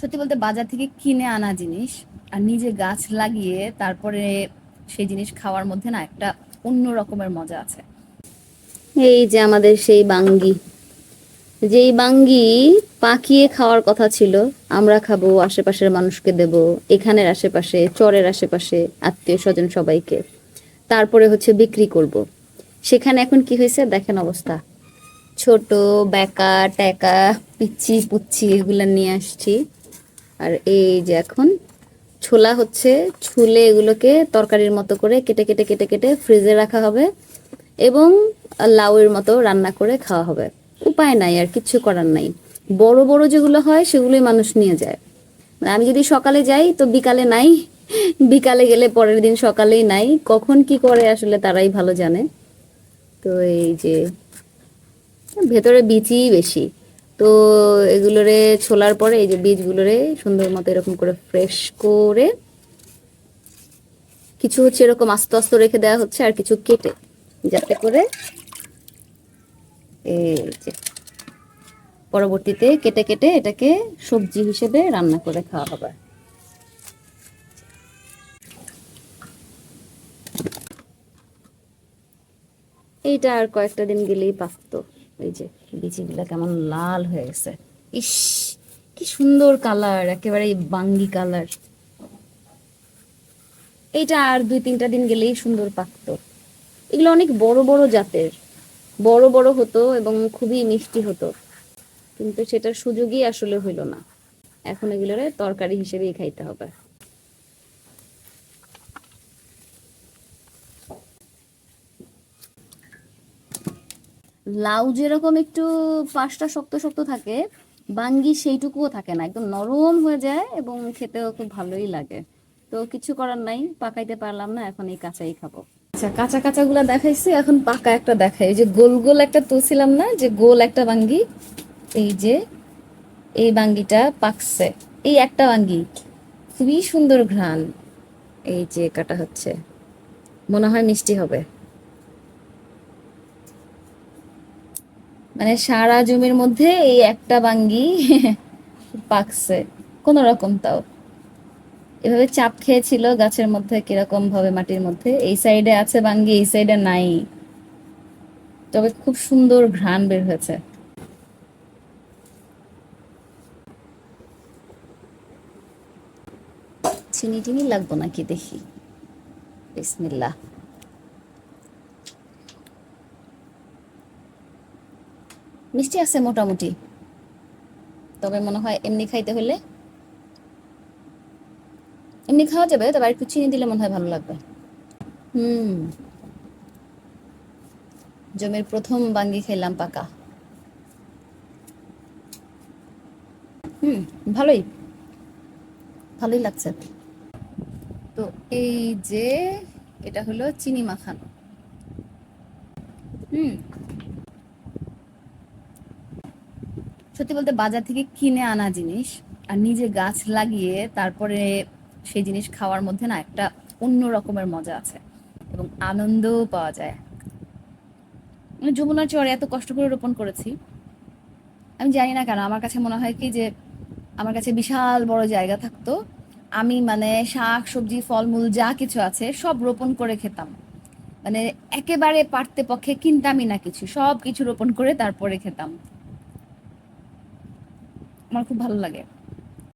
সত্যি বলতে বাজার থেকে কিনে আনা জিনিস আর নিজে গাছ লাগিয়ে তারপরে সেই জিনিস খাওয়ার মধ্যে না একটা অন্য রকমের মজা আছে। এই যে আমাদের সেই বাঙ্গি। যেই বাঙ্গি পাকিয়ে খাওয়ার কথা ছিল, আমরা খাব, আশেপাশের মানুষকে দেব, এখানের আশেপাশে, চরের আশেপাশে আত্মীয় স্বজন সবাইকে। তারপরে হচ্ছে বিক্রি করব। সেখানে এখন কি হয়েছে? দেখেন অবস্থা। ছোট বেকা টেকা পিচ্ছি পুচ্ছি এগুলা নিয়ে আসছি। আর এই যে এখন ছোলা হচ্ছে, ছুলে এগুলোকে তরকারির মতো করে কেটে কেটে কেটে কেটে ফ্রিজে রাখা হবে এবং লাউয়ের মতো রান্না করে খাওয়া হবে। উপায় নাই আর কিচ্ছু করার নাই। বড় বড় যেগুলো হয় সেগুলোই মানুষ নিয়ে যায়। মানে আমি যদি সকালে যাই তো বিকালে নাই, বিকালে গেলে পরের দিন সকালেই নাই। কখন কি করে আসলে তারাই ভালো জানে। তো এই যে, ভেতরে বীজই বেশি। তো এগুলোরে ছোলার পরে এই যে বীজগুলোরে সুন্দর মতো এরকম করে ফ্রেশ করে কিছু হচ্ছে এরকম আস্তে আস্তে রেখে দেওয়া হচ্ছে আর কিছু কেটে, যাতে করে এই যে পরবর্তীতে কেটে কেটে এটাকে সবজি হিসেবে রান্না করে খাওয়া হবে। এইটা আর কয়েকটা দিন গেলেই পাকতো এই যে বিচিগুলা কেমন লাল হয়ে গেছে। ইস, কি সুন্দর কালার একেবারে বাঙ্গি কালার। এইটা আর দুই তিনটা দিন গেলেই সুন্দর পাকতো। এগুলো অনেক বড় বড় জাতের। বড় বড় হতো এবং খুবই মিষ্টি হতো। কিন্তু সেটার সুযোগই আসলে হইল না। এখন এগুলোরে তরকারি হিসেবেই খাইতে হবে। লাউ যেরকম একটু পাশটা শক্ত শক্ত থাকে, বাঙ্গি সেইটুকুও থাকে না, একদম নরম হয়ে যায় এবং খেতেও খুব ভালোই লাগে। তো কিছু করার নাই, পাকাইতে পারলাম না, এখন এই কাঁচাই খাব। আচ্ছা কাঁচা কাঁচা গুলা দেখাইছি, এখন পাকা একটা দেখাই। যে গোল গোল একটা তুলছিলাম না, যে গোল একটা বাঙ্গি, এই যে এই বাঙ্গিটা পাকছে। এই একটা বাঙ্গি, খুবই সুন্দর ঘ্রাণ। এই যে কাটা হচ্ছে, মনে হয় মিষ্টি হবে। মানে সারা জমির মধ্যে এই একটা বাঙ্গি পাকছে, কোন রকম তাও। এভাবে চাপ খেয়েছিল গাছের মধ্যে কীরকম ভাবে মাটির মধ্যে। এই সাইডে আছে বাঙ্গি, এই সাইডে নাই। তবে খুব সুন্দর ঘ্রাণ বের হয়েছে। চিনি টিনি লাগবো নাকি দেখি? বিসমিল্লাহ। মিষ্টি আছে মোটামুটি। তবে মনে হয় এমনি খাইতে হলে এমনি খাওয়া যাবে, তবে একটু চিনি দিলে মনে হয় ভালো লাগবে। হুম। জমির প্রথম বাঙ্গি খেলাম পাকা। হুম, ভালোই। ভালোই লাগছে। তো এই যে, এটা হলো চিনি মাখানো। হুম। সত্যি বলতে বাজার থেকে কিনে আনা জিনিস আর নিজে গাছ লাগিয়ে তারপরে সেই জিনিস খাওয়ার মধ্যে না একটা অন্য রকমের মজা আছে এবং আনন্দও পাওয়া যায়। মানে যমুনার চরে এত কষ্ট করে রোপণ করেছি। আমি জানি না কেন, আমার কাছে মনে হয় কি যে আমার কাছে বিশাল বড় জায়গা থাকতো। আমি মানে শাক, সবজি, ফলমূল যা কিছু আছে সব রোপণ করে খেতাম। মানে একেবারে পারতে পক্ষে কিনতামই না কিছু, সব কিছু রোপণ করে তারপরে খেতাম। আমার খুব ভালো লাগে।